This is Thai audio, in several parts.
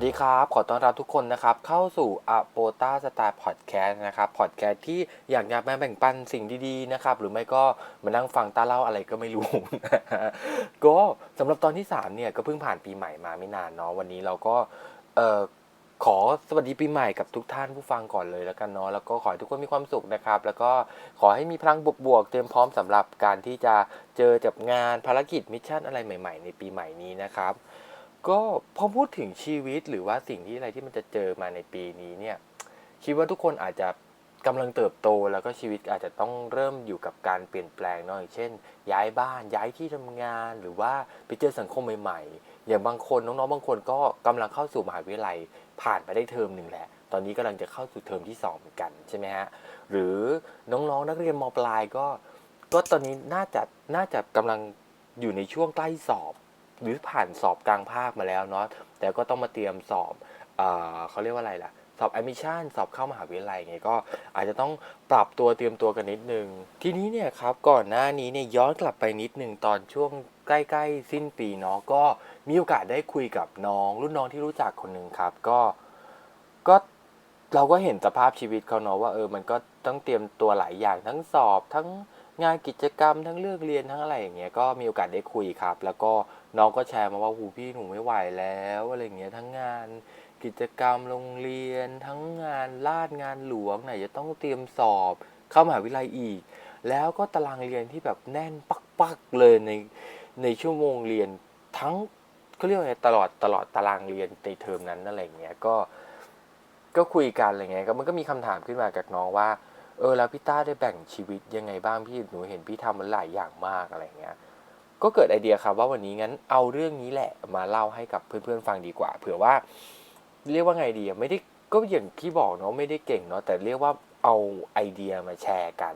วัสดีครับ ขอต้อนรับทุกคนนะครับ เข้าสู่ a p o t a Style Podcast นะครับ พอดแคสต์ที่อยากจะมาแบ่งปันสิ่งดีๆนะครับ หรือไม่ก็มานั่งฟังตาเล่าอะไรก็ไม่รู้ ก็สำหรับตอนที่ 3 เนี่ย ก็เพิ่งผ่านปีใหม่มาไม่นานเนาะ วันนี้เราก็เอ่อขอสวัสดีปีใหม่กับทุกท่านผู้ฟังก่อนเลยแล้วกันเนาะ แล้วก็ขอให้ทุกคนมีความสุขนะครับ แล้วก็ขอให้มีพลังบวกๆ เตรียมพร้อมสำหรับการที่จะเจอกับงานภารกิจมิชชั่นอะไรใหม่ ๆ ในปีใหม่นี้นะครับ ก็พอพูดถึงชีวิตหรือว่าสิ่งที่อะไรที่มันจะเจอมาในปีนี้เนี่ย คิดว่าทุกคนอาจจะกำลังเติบโตแล้วก็ชีวิตอาจจะต้องเริ่มอยู่กับการเปลี่ยนแปลงเนาะอย่างเช่น ย้ายบ้านย้ายที่ทำงานหรือว่าไปเจอสังคมใหม่ๆ อย่างบางคนน้องๆบางคนก็กำลังเข้าสู่มหาวิทยาลัยผ่านไปได้เทอมหนึ่งแหละ ตอนนี้กำลังจะเข้าสู่เทอมที่สองเหมือนกันใช่ไหมฮะหรือน้องๆนักเรียนมปลายก็ ก็ตอนนี้น่าจะน่าจะกำลังอยู่ในช่วงใกล้สอบ หรือผ่านสอบกลางภาคมาแล้วเนาะแต่ก็ต้องมาเตรียมสอบเอเขาเรียกว่าอะไรล่ะ สอบ admission สอบเข้ามหาวิทยาลัยไงก็อาจจะต้องปรับตัวเตรียมตัวกันนิดนึง ทีนี้เนี่ยครับก่อนหน้านี้เนี่ยย้อนกลับไปนิดนึงตอนช่วงใกล้ๆ สิ้นปีเนาะก็มีโอกาสได้คุยกับน้อง รุ่นน้องที่รู้จักคนหนึ่งครับ ก็ก็เราก็เห็นสภาพชีวิตเขาเนาะว่าเออมันก็ต้องเตรียมตัวหลายอย่างทั้งสอบทั้ง งานกิจกรรมทั้งเลือกเรียนทั้งอะไรอย่างเงี้ยก็มีโอกาสได้คุยครับ แล้วก็น้องก็แชร์มาว่าหูพี่หนูไม่ไหวแล้วอะไรเงี้ยทั้งงานกิจกรรมโรงเรียน ทั้งงานลาดงานหลวงไหนจะต้องเตรียมสอบเข้ามหาวิทยาลัยอีก แล้วก็ตารางเรียนที่แบบแน่นปักๆเลยในในชั่วโมงเรียนทั้งเขาเรียกว่าไงตลอดตลอดตารางเรียนในเทอมนั้นอะไรเงี้ยก็ก็คุยกันอะไรเงี้ยก็มันก็มีคำถามขึ้นมากับน้องว่า เออแล้วพี่ต้าได้แบ่งชีวิตยังไงบ้างพี่หนูเห็นพี่ทำมันหลายอย่างมากอะไรเงี้ยก็เกิดไอเดียครับว่าวันนี้งั้นเอาเรื่องนี้แหละมาเล่าให้กับเพื่อนๆฟังดีกว่า เผื่อว่า เรียกว่าไงดีไม่ได้ก็อย่างที่บอกเนาะไม่ได้เก่งเนาะแต่เรียกว่าเอาไอเดียมาแชร์กัน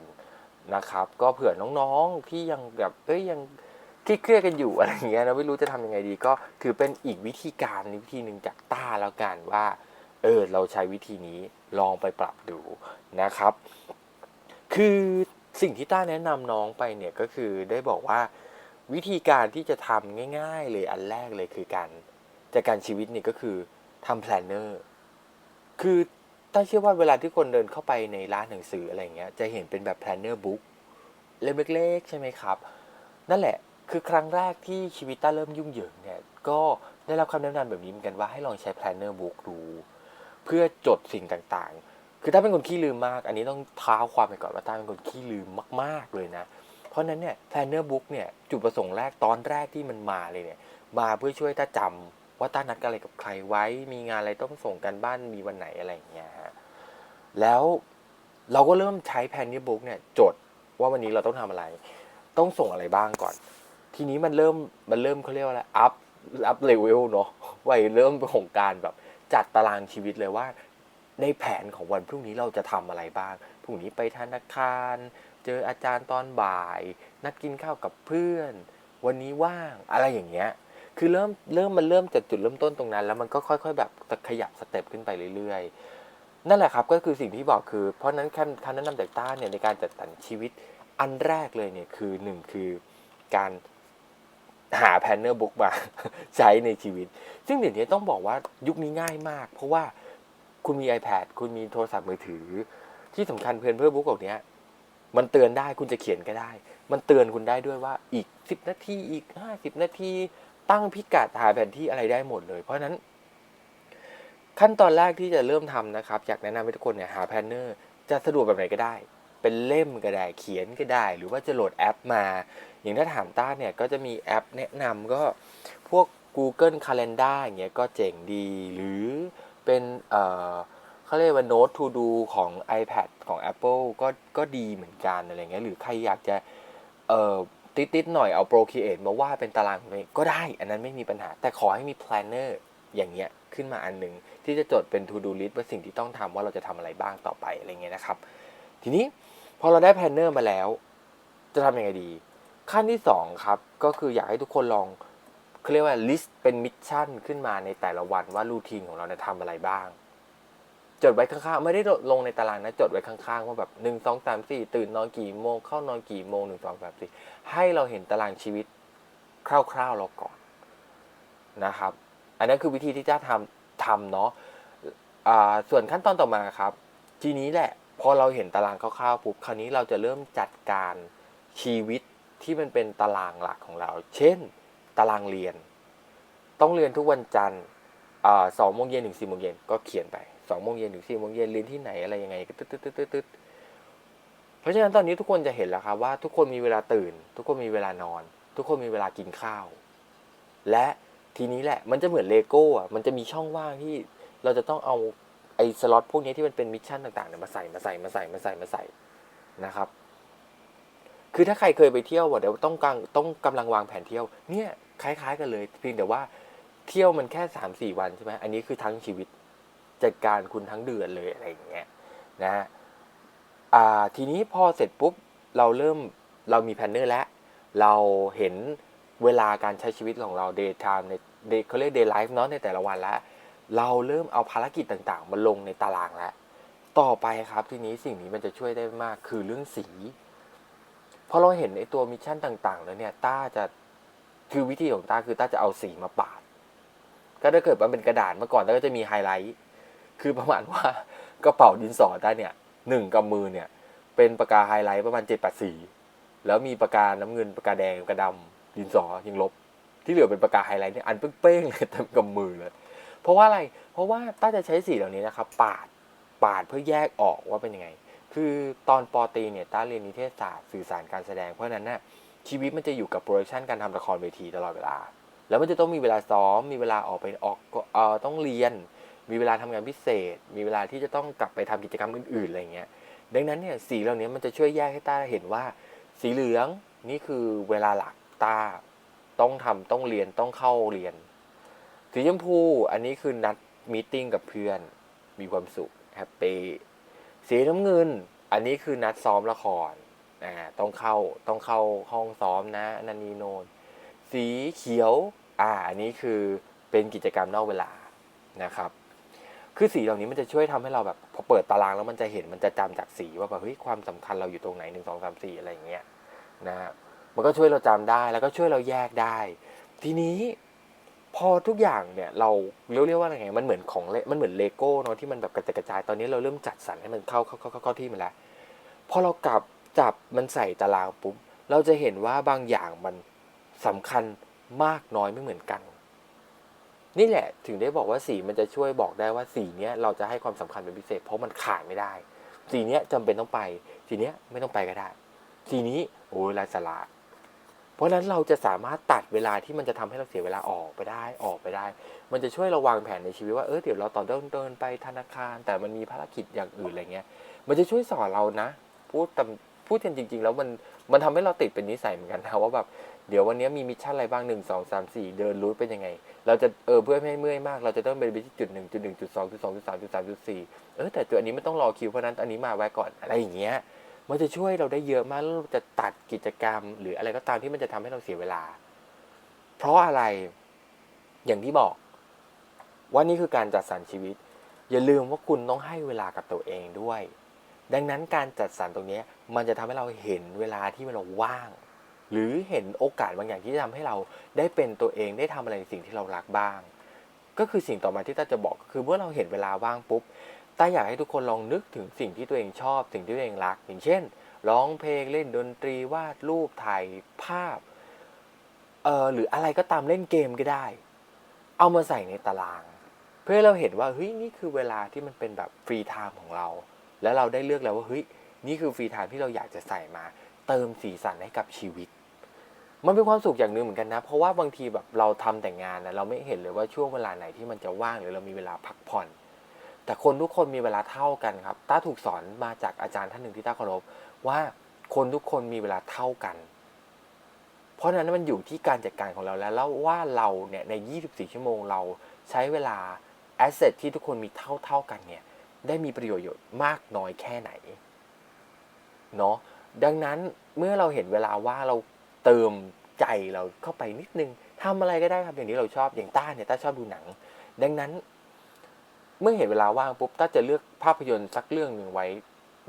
นะครับ ก็เผื่อน้องๆที่ยังแบบเอ้ยยังเครียดกันอยู่อะไรเงี้ยนะไม่รู้จะทำยังไงดี ก็ถือเป็นอีกวิธีการวิธีหนึ่งจากต้าแล้วกันว่า เออเราใช้วิธีนี้ลองไปปรับดูนะครับ คือสิ่งที่ต้าแนะนำน้องไปเนี่ยก็คือได้บอกว่าวิธีการที่จะทำง่าย ๆ เลยอันแรกเลยคือการจัดการชีวิตเนี่ยก็คือทำแพลนเนอร์คือต้าเชื่อว่าเวลาที่คนเดินเข้าไปในร้านหนังสืออะไรเงี้ยจะเห็นเป็นแบบแพลนเนอร์บุ๊กเล่มเล็กๆ ใช่ไหมครับ นั่นแหละคือครั้งแรกที่ชีวิตต้าเริ่มยุ่งเหยิงเนี่ยก็ได้รับคำแนะนำแบบนี้เหมือนกันว่าให้ลองใช้แพลนเนอร์บุ๊กดู เพื่อจดสิ่งต่างๆ คือถ้าเป็นคนขี้ลืมมาก อันนี้ต้องท้าความไปก่อนว่าต้าเป็นคนขี้ลืมมากๆเลยนะ เพราะนั้นเนี่ย planner book เนี่ยจุดประสงค์แรกตอนแรกที่มันมาเลยเนี่ยมาเพื่อช่วยต้าจำว่าต้านัดอะไรกับใครไว้ มีงานอะไรต้องส่งกันบ้านมีวันไหนอะไรอย่างเงี้ยฮะแล้วเราก็เริ่มใช้ planner book เนี่ยจดว่าวันนี้เราต้องทำอะไร ต้องส่งอะไรบ้างก่อน ทีนี้มันเริ่มมันเริ่มเขาเรียกว่าอะไร up up level เนาะไว้เริ่มของการแบบ จัดตารางชีวิตเลยว่า ในแผนของวันพรุ่งนี้เราจะทำอะไรบ้าง พรุ่งนี้ไปธนาคาร เจออาจารย์ตอนบ่าย นัดกินข้าวกับเพื่อน วันนี้ว่างอะไรอย่างเงี้ย คือเริ่มเริ่มมันเริ่มจากจุดเริ่มต้นตรงนั้น แล้วมันก็ค่อย ๆ แบบขยับสเต็ปขึ้นไปเรื่อยๆ นั่นแหละครับก็คือสิ่งที่บอกคือ เพราะนั้นคำคำแนะนำจากต้าเนี่ยในการจัดสรรชีวิตอันแรกเลยเนี่ยคือหนึ่งคือการ หาแพนเนอร์บุ๊กมาใช้ในชีวิต ซึ่งเดี๋ยวนี้ต้องบอกว่ายุคนี้ง่ายมาก เพราะว่าคุณมี iPad คุณมีโทรศัพท์มือถือ ที่สำคัญเพนเพื่อบุ๊กแบบเนี้มันเตือนได้คุณจะเขียนก็ได้ มันเตือนคุณได้ด้วยว่าอีก 10 นาทีอีก 50 นาทีตั้งพิกัดหาแผนที่อะไรได้หมดเลย เพราะฉะนั้น ขั้นตอนแรกที่จะเริ่มทำนะครับ อยากแนะนำให้ทุกคนเนี่ยหาแพนเนอร์จะสะดวกแบบไหนก็ได้ เป็นเล่มก็ได้เขียนก็ได้ หรือว่าจะโหลดแอปมา อย่างถ้าถามต้าเนี่ยก็จะมีแอปแนะนำก็พวก Google Calendar อย่างเงี้ยก็เจ๋งดี หรือเป็นเอ่อเขาเรียกว่า Note to Do ของ iPad ของ Apple ก็ก็ดีเหมือนกันอะไรเงี้ยหรือใครอยากจะเอ่อติดๆหน่อยเอา Procreate มาว่าดเป็นตารางเลยก็ได้ อันนั้นไม่มีปัญหา แต่ขอให้มี Planner อย่างเงี้ยขึ้นมาอันหนึ่งที่จะจดเป็น To Do List ว่าสิ่งที่ต้องทำว่าเราจะทำอะไรบ้างต่อไปอะไรเงี้ยนะครับ ทีนี้ พอเราได้ Planner มาแล้ว จะทำยังไงดี ขั้นที่สองครับ ก็คืออยากให้ทุกคนลองเขาเรียกว่า list เป็นมิชชั่นขึ้นมาในแต่ละวันว่ารูทีนของเราเนี่ยทำอะไรบ้าง จดไว้ข้างๆ ไม่ได้ลงในตารางนะ จดไว้ข้างๆ ว่าแบบหนึ่งสองสามสี่ตื่นนอนกี่โมง เข้านอนกี่โมงหนึ่งสองสามสี่ให้เราเห็นตารางชีวิตคร่าวๆเราก่อนนะครับ อันนั้นคือวิธีที่จะทำทำเนาะอ่าส่วนขั้นตอนต่อมาครับ ทีนี้แหละ พอเราเห็นตารางคร่าวๆปุ๊บคราวนี้เราจะเริ่มจัดการชีวิตที่มันเป็นตารางหลักของเรา เช่น ตารางเรียน ต้องเรียนทุกวันจันทร์สองโมงเย็นถึงสี่โมงเย็นก็เขียนไปสองโมงเย็นถึงสี่โมงเย็นเรียนที่ไหนอะไรยังไงตึ๊ดตึ๊ดตึ๊ดตึ๊ดตึ๊ดเพราะฉะนั้นตอนนี้ทุกคนจะเห็นแล้วครับว่าทุกคนมีเวลาตื่น ทุกคนมีเวลานอน ทุกคนมีเวลากินข้าว และทีนี้แหละมันจะเหมือนเลโก้อะมันจะมีช่องว่างที่เราจะต้องเอา สล็อตพวกนี้ที่มันเป็นมิชชั่นต่างๆเนี่ยมาใส่มาใส่มาใส่มาใส่มาใส่นะครับ คือถ้าใครเคยไปเที่ยวเดี๋ยวต้องกางต้องกำลังวางแผนเที่ยวเนี่ยคล้าย ๆ กันเลยเพียงแต่ว่าเที่ยวมันแค่สามสี่วันใช่ไหมอันนี้คือทั้งชีวิตจัดการคุณทั้งเดือนเลยอะไรอย่างเงี้ยนะฮะอ่าทีนี้พอเสร็จปุ๊บเราเริ่มเรามีแพนเนอร์แล้ว เราเห็นเวลาการใช้ชีวิตของเรา day time ในเขาเรียก day life เนาะในแต่ละวันแล้ว เราเริ่มเอาภารกิจต่างๆ มาลงในตารางแล้ว ต่อไปครับทีนี้สิ่งนี้มันจะช่วยได้มากคือเรื่องสีพอเราเห็นไอ้ตัวมิชชั่นต่าง ๆ แล้วเนี่ยต้าจะคือวิธีของต้าคือต้าจะเอาสีมาปาด ก็ถ้าเกิดมันเป็นกระดาษเมื่อก่อนต้าก็จะมีไฮไลท์คือประมาณว่ากระเป๋าดินสอต้าเนี่ยหนึ่งกำมือเนี่ย เป็นปากกาไฮไลท์ประมาณเจ็ดแปดสีแล้วมีปากกาน้ำเงินปากกาแดงปากกาดำดินสอยิงลบ ที่เหลือเป็นปากกาไฮไลท์เนี่ยอันเป้งๆเลยเต็มกำมือเลย เพราะว่าอะไร เพราะว่าต้าจะใช้สีเหล่านี้นะครับ ปาด ปาดเพื่อแยกออกว่าเป็นยังไง คือตอนปอต.ีเนี่ยต้าเรียนนิเทศศาสตร์สื่อสารการแสดง เพราะนั้นน่ะชีวิตมันจะอยู่กับโปรดักชันการทำละครเวทีตลอดเวลา แล้วมันจะต้องมีเวลาซ้อม มีเวลาออกไปออกเอ่อต้องเรียน มีเวลาทำงานพิเศษ มีเวลาที่จะต้องกลับไปทำกิจกรรมอื่นๆอะไรเงี้ย ดังนั้นเนี่ยสีเหล่านี้มันจะช่วยแยกให้ต้าเห็นว่า สีเหลืองนี่คือเวลาหลักต้าต้องทำต้องเรียนต้องเข้าเรียน สีชมพูอันนี้คือนัดมีติ้งกับเพื่อนมีความสุขแฮปปี้สีน้ำเงิน อันนี้คือนัดซ้อมละครอ่าต้องเข้าต้องเข้าห้องซ้อมนะนันนีโนนสีเขียวอ่าอันนี้คือเป็นกิจกรรมนอกเวลานะครับ คือสีเหล่านี้มันจะช่วยทำให้เราแบบพอเปิดตารางแล้วมันจะเห็นมันจะจำจากสีว่าแบบเฮ้ยความสำคัญเราอยู่ตรงไหนหนึ่งสองสามสี่อะไรอย่างเงี้ยนะฮะมันก็ช่วยเราจำได้แล้วก็ช่วยเราแยกได้ ทีนี้ พอทุกอย่างเนี่ยเราเรียกว่าอะไรไงมันเหมือนของเละมันเหมือนเลโก้เนาะที่มันแบบกระจายกระจายตอนนี้เราเริ่มจัดสรรให้มันเข้าเข้าเข้าเข้าที่มันแล้วพอเรากลับจับมันใส่ตารางปุ๊บเราจะเห็นว่าบางอย่างมันสำคัญมากน้อยไม่เหมือนกัน นี่แหละถึงได้บอกว่าสีมันจะช่วยบอกได้ว่าสีเนี้ยเราจะให้ความสำคัญเป็นพิเศษ เพราะมันขาดไม่ได้ สีเนี้ยจำเป็นต้องไป สีเนี้ยไม่ต้องไปก็ได้ สีนี้โอ้ยไร้สาระ เพราะฉะนั้นเราจะสามารถตัดเวลาที่มันจะทำให้เราเสียเวลาออกไปได้ออกไปได้ มันจะช่วยเราวางแผนในชีวิตว่าเออเดี๋ยวเราต่อเดินเดินไปธนาคาร แต่มันมีภารกิจอย่างอื่นอะไรเงี้ย มันจะช่วยสอนเรานะพูดตามพูดจริง ๆ แล้วมันมันทำให้เราติดเป็นนิสัยเหมือนกันนะว่าแบบเดี๋ยววันนี้มีมิชชั่นอะไรบ้างหนึ่งสองสามสี่เดินรูทเป็นยังไง เราจะเออเพื่อไม่ให้เมื่อยมาก เราจะต้องไปที่จุดหนึ่งจุดหนึ่งจุดสองจุดสองจุดสามจุดสามจุดสี่เออแต่จุดอันนี้ไม่ต้องรอคิวเพราะฉะนั้นอันนี้มาไว้ก่อนอะไรอย่างเงี้ย มันจะช่วยเราได้เยอะมากแล้วเราจะตัดกิจกรรม หรืออะไรก็ตามที่มันจะทำให้เราเสียเวลา เพราะอะไรอย่างที่บอกว่านี่คือการจัดสรรชีวิต อย่าลืมว่าคุณต้องให้เวลากับตัวเองด้วย ดังนั้นการจัดสรรตรงนี้มันจะทำให้เราเห็นเวลาที่เราว่าง หรือเห็นโอกาสบางอย่างที่จะทำให้เราได้เป็นตัวเองได้ทำอะไรในสิ่งที่เรารักบ้าง ก็คือสิ่งต่อมาที่ตาจะบอกก็คือเมื่อเราเห็นเวลาว่างปุ๊บ ต้าอยากให้ทุกคนลองนึกถึงสิ่งที่ตัวเองชอบ สิ่งที่ตัวเองรัก อย่างเช่น ร้องเพลงเล่นดนตรีวาดรูปถ่ายภาพเออหรืออะไรก็ตามเล่นเกมก็ได้ เอามาใส่ในตาราง เพื่อเราเห็นว่าเฮ้ยนี่คือเวลาที่มันเป็นแบบฟรีไทม์ของเรา แล้วเราได้เลือกแล้วว่าเฮ้ยนี่คือฟรีไทม์ที่เราอยากจะใส่มา เติมสีสันให้กับชีวิต มันเป็นความสุขอย่างหนึ่งเหมือนกันนะ เพราะว่าบางทีแบบเราทำแต่งานนะเราไม่เห็นเลยว่าช่วงเวลาไหนที่มันจะว่างหรือเรามีเวลาพักผ่อน แต่คนทุกคนมีเวลาเท่ากันครับต้าถูกสอนมาจากอาจารย์ท่านหนึ่งที่ต้าเคารพว่าคนทุกคนมีเวลาเท่ากัน เพราะฉะนั้นมันอยู่ที่การจัดการของเราแล้วแล้วว่าเราเนี่ยใน 24 ชั่วโมงเราใช้เวลาแอสเซทที่ทุกคนมีเท่าเท่ากันเนี่ยได้มีประโยชน์มากน้อยแค่ไหนเนาะดังนั้นเมื่อเราเห็นเวลาว่าเราเติมใจเราเข้าไปนิดนึงทำอะไรก็ได้ครับอย่างนี้เราชอบอย่างต้าเนี่ยต้าชอบดูหนัง ดังนั้น เมื่อเห็นเวลาว่างปุ๊บต้าจะเลือกภาพยนตร์สักเรื่องหนึ่งไว้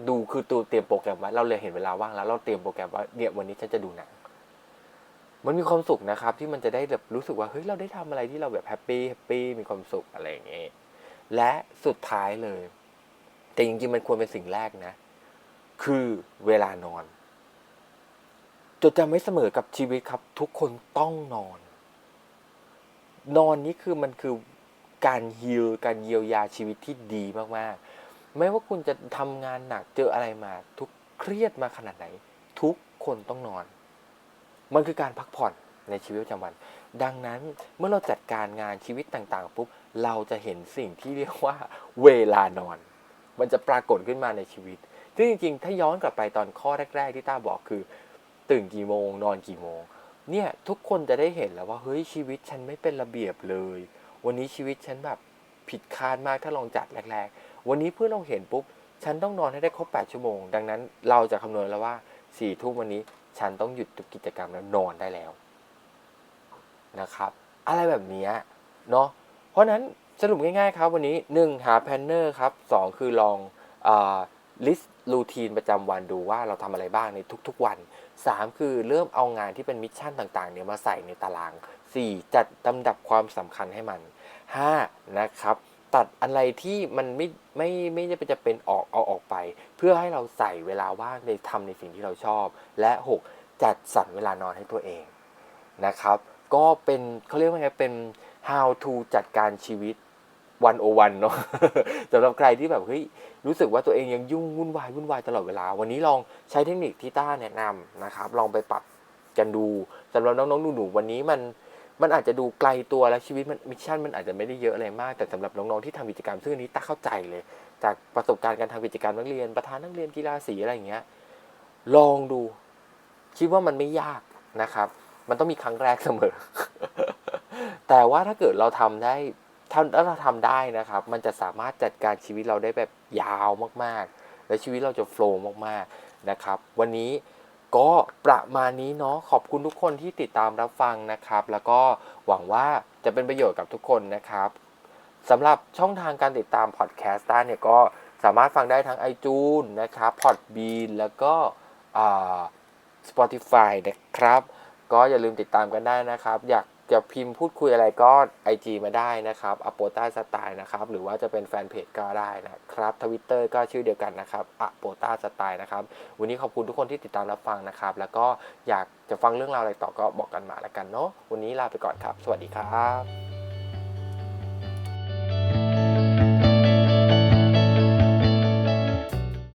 ดูคือตัวเตรียมโปรแกรมไว้เราเลยเห็นเวลาว่างแล้วเราเตรียมโปรแกรมว่าเนี่ยวันนี้ฉันจะดูหนังมันมีความสุขนะครับ ที่มันจะได้แบบรู้สึกว่าเฮ้ยเราได้ทำอะไรที่เราแบบแฮปปี้แฮปปี้มีความสุขอะไรอย่างเงี้ยและสุดท้ายเลย แต่จริงๆมันควรเป็นสิ่งแรกนะ คือเวลานอน จดจำไว้เสมอกับชีวิตครับ ทุกคนต้องนอน นอนนี่คือมันคือ การฮิลการเยียวยาชีวิตที่ดีมากๆ ไม่ว่าคุณจะทำงานหนักเจออะไรมา ทุกเครียดมาขนาดไหน ทุกคนต้องนอน มันคือการพักผ่อนในชีวิตประจำวัน ดังนั้นเมื่อเราจัดการงานชีวิตต่างๆปุ๊บเราจะเห็นสิ่งที่เรียกว่าเวลานอน มันจะปรากฏขึ้นมาในชีวิตซึ่งจริงๆ ถ้าย้อนกลับไปตอนข้อแรก ๆ ที่ต้าบอกคือ ตื่นกี่โมง นอนกี่โมง เนี่ยทุกคนจะได้เห็นแล้วว่าเฮ้ยชีวิตฉันไม่เป็นระเบียบเลย วันนี้ชีวิตฉันแบบผิดคาดมากถ้าลองจัดแรกๆ วันนี้เพื่อนเราเห็นปุ๊บ ฉันต้องนอนให้ได้ครบ 8 ชั่วโมง ดังนั้นเราจะคำนวณแล้วว่า4ี่ทุ่มวันนี้ฉันต้องหยุดทุกกิจกรรมแล้วนอนได้แล้วนะครับ อะไรแบบนี้เนาะ เพราะนั้นสรุปง่ายๆครับวันนี้ 1 หาแพนเนอร์ครับ 2 คือลองลิสต์รูทีนประจำวันดูว่าเราทำอะไรบ้างในทุกๆวัน 3 คือเริ่มเอางานที่เป็นมิชชั่นต่างๆเนี่ยมาใส่ในตาราง 4 จัดลำดับความสำคัญให้มัน 5นะครับตัดอะไรที่มันไม่ไม่ไม่จะเป็นจะเป็นออกเอาออกไป เพื่อให้เราใส่เวลาว่างในทำในสิ่งที่เราชอบ และ 6 จัดสรรเวลานอนให้ตัวเองนะครับ ก็เป็นเขาเรียกว่าไงเป็น how to จัดการชีวิตวันโอวันเนาะสำหรับใครที่แบบเฮ้ยรู้สึกว่าตัวเองยังยุ่งวุ่นวายวุ่นวายตลอดเวลา วันนี้ลองใช้เทคนิคที่ต้าแนะนำนะครับ ลองไปปรับกันดูสำหรับน้องๆหนูๆวันนี้มัน มันอาจจะดูไกลตัวและชีวิตมันมิชชั่นมันอาจจะไม่ได้เยอะอะไรมาก แต่สำหรับน้องๆที่ทำกิจกรรมซึ่งอันนี้ตาเข้าใจเลย จากประสบการณ์การทำกิจกรรมนักเรียน ประธานนักเรียนกีฬาสีอะไรอย่างเงี้ยลองดู คิดว่ามันไม่ยากนะครับ มันต้องมีครั้งแรกเสมอ แต่ว่าถ้าเกิดเราทำได้ถ้าเราทำได้นะครับ มันจะสามารถจัดการชีวิตเราได้แบบยาวมากๆ และชีวิตเราจะโฟล์มากๆนะครับ วันนี้ ก็ประมาณนี้เนาะขอบคุณทุกคนที่ติดตามรับฟังนะครับ แล้วก็หวังว่าจะเป็นประโยชน์กับทุกคนนะครับสำหรับช่องทางการติดตามพอดแคสต์ได้เนี่ยก็สามารถฟังได้ทั้ง iTunes นะครับ Podbean แล้วก็ Spotify นะครับ ก็อย่าลืมติดตามกันได้นะครับ อยาก จะพิมพ์พูดคุยอะไรก็ IG มาได้นะครับอโปต้าสไตล์นะครับ หรือว่าจะเป็นแฟนเพจก็ได้นะครับทวิตเตอร์ก็ชื่อเดียวกันนะครับอโปต้าสไตล์นะครับ วันนี้ขอบคุณทุกคนที่ติดตามรับฟังนะครับ แล้วก็อยากจะฟังเรื่องราวอะไรต่อก็บอกกันมาแล้วกันเนาะวันนี้ลาไปก่อนครับ สวัสดีครับ